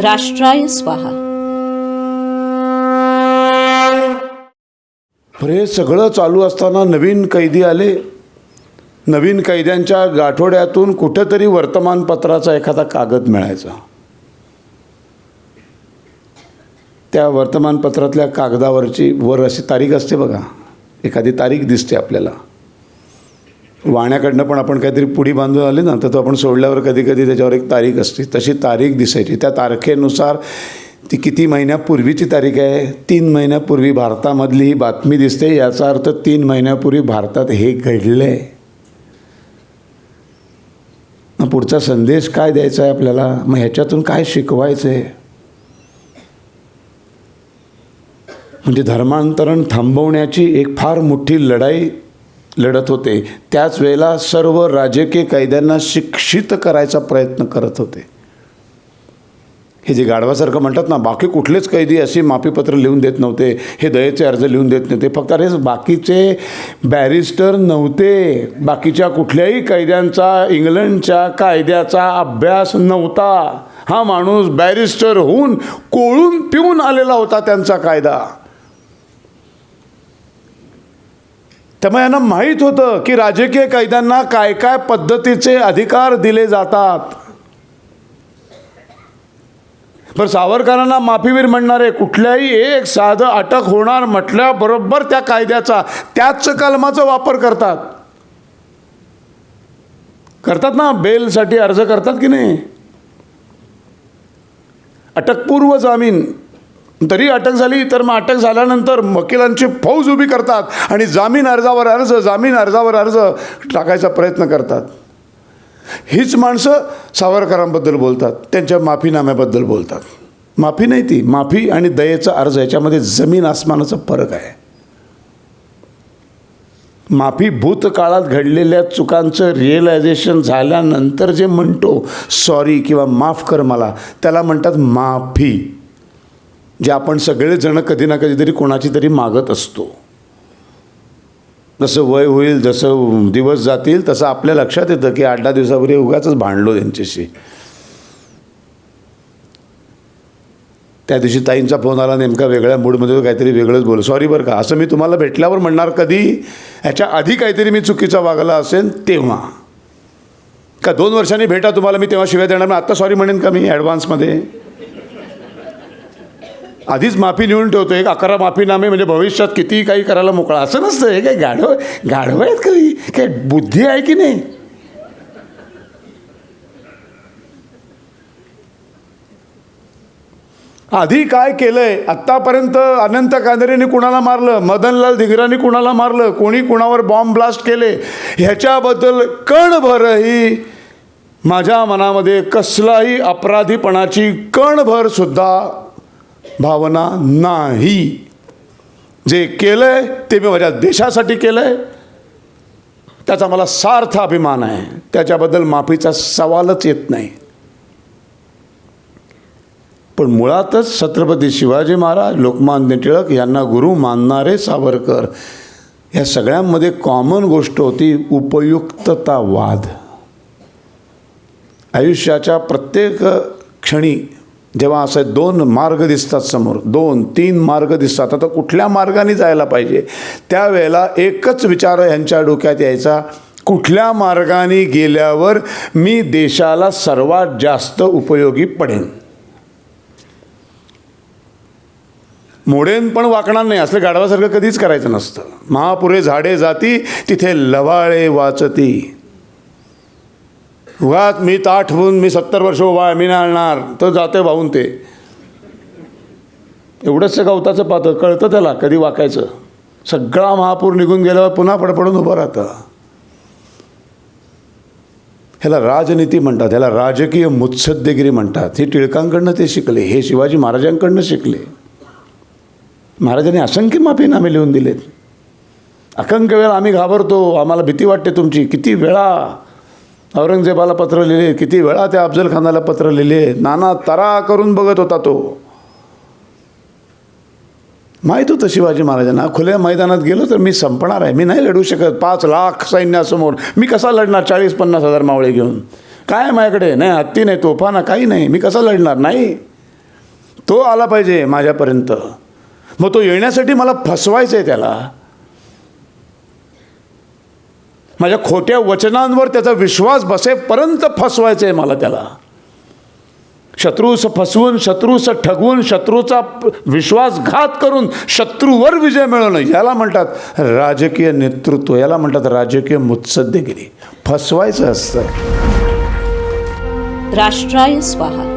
राष्ट्राय स्वाहा. हे सगळं चालू असताना नवीन कैदी आले. नवीन कैद्यांच्या गाठोड्यातून कुठेतरी वर्तमानपत्राचा एखादा कागद मिळायचा. त्या वर्तमानपत्रातल्या कागदावरची वर अशी तारीख असते बघा. एखादी तारीख दिसते आपल्याला. वाण्याकडनं पण आपण काहीतरी पुढी बांधून आले ना तर तो आपण सोडल्यावर कधी कधी त्याच्यावर एक तारीख असते. तशी तारीख दिसायची. त्या तारखेनुसार ती किती महिन्यापूर्वीची तारीख आहे? तीन महिन्यापूर्वी भारतामधली ही बातमी दिसते. याचा अर्थ तीन महिन्यापूर्वी भारतात हे घडलं आहे मग पुढचा संदेश काय द्यायचा आहे आपल्याला? मग ह्याच्यातून काय शिकवायचं आहे म्हणजे धर्मांतरण थांबवण्याची एक फार मोठी लढाई लढत होते. त्याच वेळेला सर्व राजकीय कैद्यांना शिक्षित करायचा प्रयत्न करत होते. हे जे गाढवासारखं म्हणतात ना बाकी कुठलेच कैदी अशी माफीपत्र लिहून देत नव्हते हे दयेचे अर्ज लिहून देत नव्हते. फक्त अरे बाकीचे बॅरिस्टर नव्हते. बाकीच्या कुठल्याही कैद्यांचा इंग्लंडच्या कायद्याचा अभ्यास नव्हता. हा माणूस बॅरिस्टर होऊन कोळून पिऊन आलेला होता त्यांचा कायदा. त्यामुळे यांना माहीत होतं की राजकीय कैद्यांना काय काय पद्धतीचे अधिकार दिले जातात. पण सावरकरांना माफीवीर म्हणणारे कुठल्याही एक साधं अटक होणार म्हटल्याबरोबर त्या कायद्याचा त्याच कलमाचा वापर करतात. करतात ना बेलसाठी अर्ज करतात की नाही? अटकपूर्व जामीन. तरी अटक झाली तर मग अटक झाल्यानंतर वकिलांची फौज उभी करतात आणि जामीन अर्जावर अर्ज जामीन अर्जावर अर्ज टाकायचा प्रयत्न करतात. हीच माणसं सावरकरांबद्दल बोलतात त्यांच्या माफीनाम्याबद्दल बोलतात. माफी नाही ती माफी आणि दयेचा अर्ज याच्यामध्ये जमीन आसमानाचा फरक आहे. माफी भूतकाळात घडलेल्या चुकांचं रिअलायझेशन झाल्यानंतर जे म्हणतो सॉरी किंवा माफ कर मला त्याला म्हणतात माफी. जे आपण सगळेजण कधी ना कधीतरी कोणाची तरी मागत असतो. जसं वय होईल जसं दिवस जातील तसं आपल्या लक्षात येतं की आठ दहा दिवसापूर्वी उगाच भांडलो त्यांच्याशी. त्या दिवशी ताईंचा फोन आला नेमका वेगळ्या मूडमध्ये काहीतरी वेगळंच बोल सॉरी बरं का असं मी तुम्हाला भेटल्यावर म्हणणार कधी? ह्याच्या आधी काहीतरी मी चुकीचा वागला असेल तेव्हा. का दोन वर्षांनी भेटा तुम्हाला मी तेव्हा शिवाय देणार मी आत्ता सॉरी म्हणेन का मी ॲडव्हान्समध्ये आधीच माफी लिहून ठेवतो एक अकरा माफीनामे म्हणजे भविष्यात कितीही काही करायला मोकळा. असं नसतं हे काय गाढव गाढव आहेत काही काय बुद्धी आहे की नाही? आधी काय केलंय? आत्तापर्यंत अनंत कांदरेने कुणाला मारलं? मदनलाल धिंगराने कुणाला मारलं? कोणी कुणावर बॉम्ब ब्लास्ट केले? ह्याच्याबद्दल कणभरही माझ्या मनामध्ये कसलाही अपराधीपणाची कणभरसुद्धा भावना नाही. जे केलं आहे ते मी माझ्या देशासाठी केलं आहे त्याचा मला सार्थ अभिमान आहे. त्याच्याबद्दल माफीचा सवालच येत नाही. पण मुळातच छत्रपती शिवाजी महाराज लोकमान्य टिळक यांना गुरु मानणारे सावरकर या सगळ्यांमध्ये कॉमन गोष्ट होती उपयुक्ततावाद. आयुष्याच्या प्रत्येक क्षणी जेव्हा असे दोन मार्ग दिसतात समोर दोन तीन मार्ग दिसतात आता कुठल्या मार्गाने जायला पाहिजे? त्यावेळेला एकच विचार ह्यांच्या डोक्यात यायचा कुठल्या मार्गाने गेल्यावर मी देशाला सर्वात जास्त उपयोगी पडेन? मोडेन पण वाकणार नाही असलं गाढवासारखं कधीच करायचं नसतं. महापुरे झाडे जाती तिथे लवाळे वाचती. उगाच मी ताठ होऊन मी सत्तर वर्ष उभा आहे मी नाही आणणार तर जाते वाहून ते. एवढंच गवताचं पातं कळतं त्याला कधी वाकायचं. सगळा महापूर निघून गेल्यावर पुन्हा पडपडून उभं राहतं. ह्याला राजनीती म्हणतात ह्याला राजकीय मुत्सद्देगिरी म्हणतात. हे टिळकांकडनं ते शिकले हे शिवाजी महाराजांकडनं शिकले. महाराजांनी असंख्य माफीनामे लिहून दिलेत. असंख्य वेळा आम्ही घाबरतो आम्हाला भीती वाटते तुमची. किती वेळा औरंगजेबाला पत्र लिहिले. किती वेळा त्या अफजल खानाला पत्र लिहिले. नाना तरा करून बघत होता तो. माहीत होतं शिवाजी महाराजांना. खुल्या मैदानात गेलो तर मी संपणार आहे. मी नाही लढू शकत. पाच लाख सैन्यासमोर. मी कसा लढणार? चाळीस पन्नास हजार मावळे घेऊन. काय माझ्याकडे? नाही हत्ती नाही तोफा ना काही नाही. मी कसा लढणार? नाही. तो आला पाहिजे माझ्यापर्यंत. मग तो येण्यासाठी मला फसवायचं आहे त्याला. माझ्या खोट्या वचनांवर त्याचा विश्वास बसेपर्यंत फसवायचं आहे मला त्याला. शत्रूस फसवून शत्रूस ठगवून शत्रूचा विश्वासघात करून शत्रूवर विजय मिळवणं याला म्हणतात राजकीय नेतृत्व याला म्हणतात राजकीय मुत्सद्देगिरी. फसवायचं असतं. राष्ट्राय स्वाहा.